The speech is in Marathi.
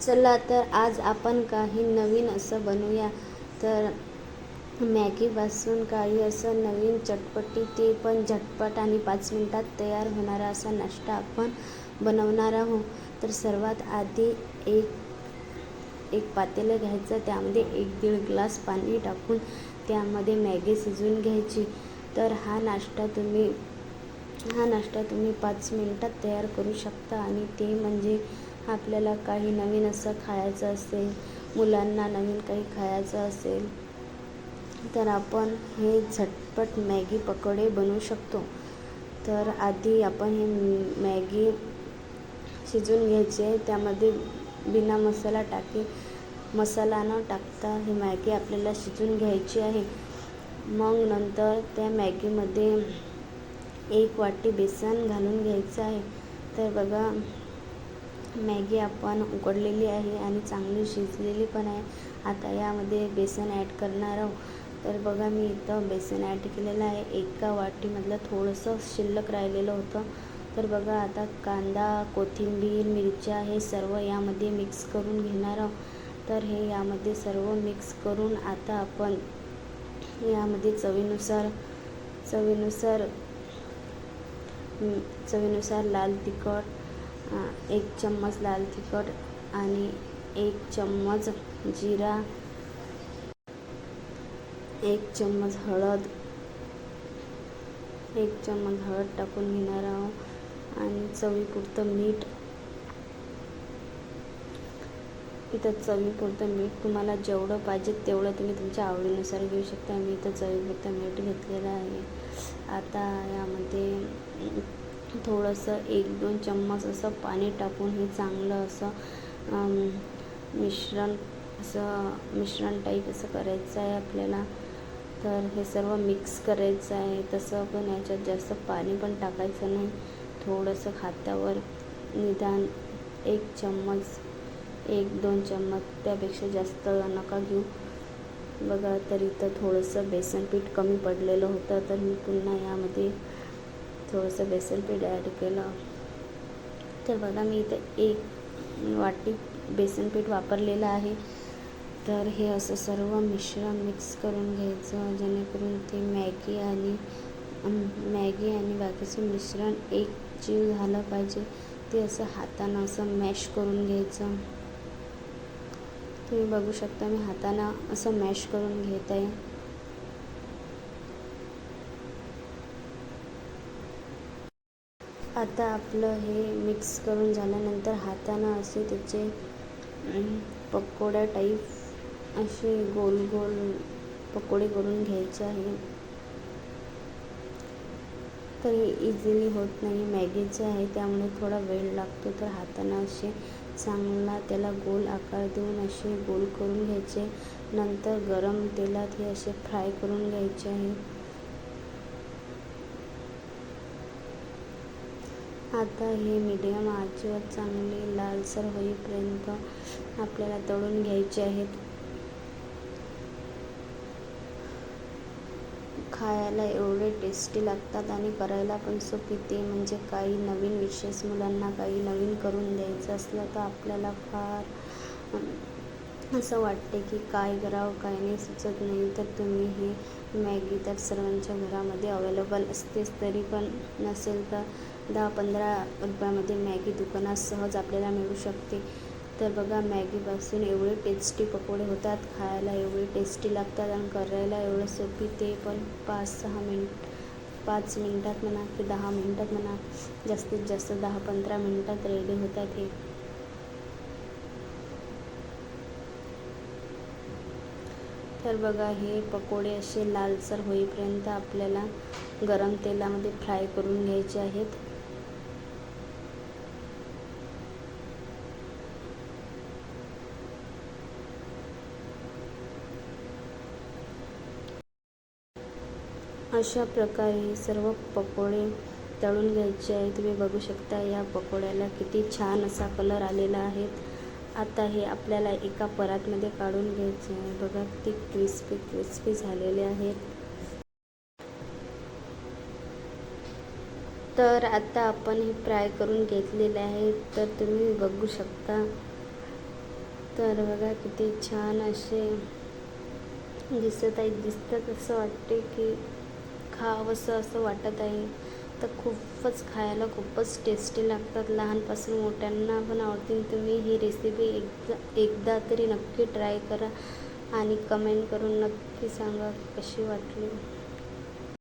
चला तर आज आपण काही नवीन असं बनवूया. तर मॅगीपासून काही असं नवीन चटपटी ते पण झटपट आणि पाच मिनटात तयार होणारा असा नाश्ता आपण बनवणार आहोत. तर सर्वात आधी एक एक पातेलं घ्यायचं त्यामध्ये एक दीड ग्लास पाणी टाकून त्यामध्ये मॅगी शिजवून घ्यायची. तर हा नाश्ता तुम्ही हा नाश्ता तुम्ही पाच मिनटात तयार करू शकता आणि ते म्हणजे आपल्याला काही नवीन असं खायचं असेल मुलांना नवीन काही खायचं असेल तर आपण हे झटपट मॅगी पकोडे बनवू शकतो. तर आधी आपण हे मॅगी शिजून घ्यायचे त्यामध्ये बिना मसाला टाके मसाला न टाकता ही मॅगी आपल्याला शिजून घ्यायची आहे. मग नंतर त्या मॅगीमध्ये एक वाटी बेसन घालून घ्यायचं आहे. तर बघा मॅगी आपण उकडलेली आहे आणि चांगली शिजलेली पण आहे. आता यामध्ये बेसन ॲड करणार आहोत. तर बघा मी इथं बेसन ॲड केलेलं आहे. एका वाटीमधलं थोडंसं शिल्लक राहिलेलं होतं. तर बघा आता कांदा कोथिंबीर मिरच्या हे सर्व यामध्ये मिक्स करून घेणार आहोत. तर हे यामध्ये सर्व मिक्स करून आता आपण यामध्ये चवीनुसार चवीनुसार चवीनुसार लाल तिखट एक चम्मच लाल तिखट आणि एक चम्मच जिरा एक चम्मच हळद एक चम्मच हळद टाकून घेणार आहोत आणि चवीपुरतं मीठ. इथं चवीपुरतं मीठ तुम्हाला जेवढं पाहिजे तेवढं तुम्ही तुमच्या आवडीनुसार घेऊ शकता. मी इथं चवीपुरतं मीठ घेतलेलं आहे. आता यामध्ये थोडंसं एक दोन चम्मच असं पाणी टाकून हे चांगलं असं मिश्रण असं मिश्रण टाईप असं करायचं आहे आपल्याला. तर हे सर्व मिक्स करायचं आहे. तसं पण याच्यात जास्त पाणी पण टाकायचं नाही. थोडंसं हातावर निदान एक चम्मच एक दोन चम्मच त्यापेक्षा जास्त नका घेऊ. बघा तर इथं थोडंसं बेसन पीठ कमी पडलेलं होतं. तर मी पुन्हा यामध्ये थोडंसं बेसन पीठ ॲड केलं. तर बघा मी इथं एक वाटी बेसन पीठ वापरलेलं आहे. तर हे असं सर्व मिश्रण मिक्स करून घ्यायचं. जेणेकरून ते मॅगी आणि मॅगी आणि बाकीचं मिश्रण एक जीव झालं पाहिजे. ते असं हातानं असं मॅश करून घ्यायचं. तुम्ही बघू शकता मी हातानं असं मॅश करून घेत. आहे आता आपलं हे मिक्स करून झाल्यानंतर हातानं असे त्याचे पकोड्या टाईप असे गोल गोल पकोडे करून घ्यायचे आहे तर हे इझिली होत नाही मॅगीचं आहे त्यामुळे थोडा वेळ लागतो. तर हातानं असे चांगला त्याला गोल आकार देऊन असे गोल करून घ्यायचे. नंतर गरम तेलात हे असे फ्राय करून घ्यायचे आहे. आता हे मीडियम आचेवर चांगले लालसर होईपर्यंत आपल्याला तळून घ्यायचे आहेत. खायला एवढे टेस्टी लागतात आणि करायला पण सोपी. ते म्हणजे काही नवीन विशेष मुलांना काही नवीन करून द्यायचं असलं तर आपल्याला फार असं वाटते की काय करावं काय नाही सुचत नाही. तर तुम्ही हे मॅगी तर सर्वांच्या घरामध्ये अवेलेबल असतेच तरी पण नसेल तर दहा पंधरा रुपयामध्ये मॅगी दुकानात सहज आपल्याला मिळू शकते. तर बघा मॅगीपासून एवढे टेस्टी पकोडे होतात खायला एवढे टेस्टी लागतात आणि करायला एवढं सोपी ते पण पाच सहा मिनिट पाच मिनटात म्हणा की दहा मिनटात म्हणा जास्तीत जास्त दहा पंधरा मिनटात रेडी होतात हे. तर बघा हे पकोडे असे लालसर होईपर्यंत आपल्याला गरम तेलामध्ये फ्राय करून घ्यायचे आहेत. अशा प्रकारे सर्व पकोडे तळून घ्यायचे आहे तुम्ही बघू शकता या पकोड्याला किती छान असा कलर आलेला आहे. आता हे आपल्याला एका परातमध्ये काढून घ्यायचे आहे. बघा ती क्रिस्पी क्रिस्पी झालेले आहेत. तर आता आपण हे फ्राय करून घेतलेले आहे. तर तुम्ही बघू शकता. तर बघा किती छान असे दिसत आहे. दिसतं असं वाटते की खावंसं असं वाटत आहे. तर खूपच खायला खूपच टेस्टी लागतात. लहानपासून मोठ्यांना पण आवडतील तुम्ही ही रेसिपी एकदा एकदा तरी नक्की ट्राय करा आणि कमेंट करून नक्की सांगा कशी वाटली.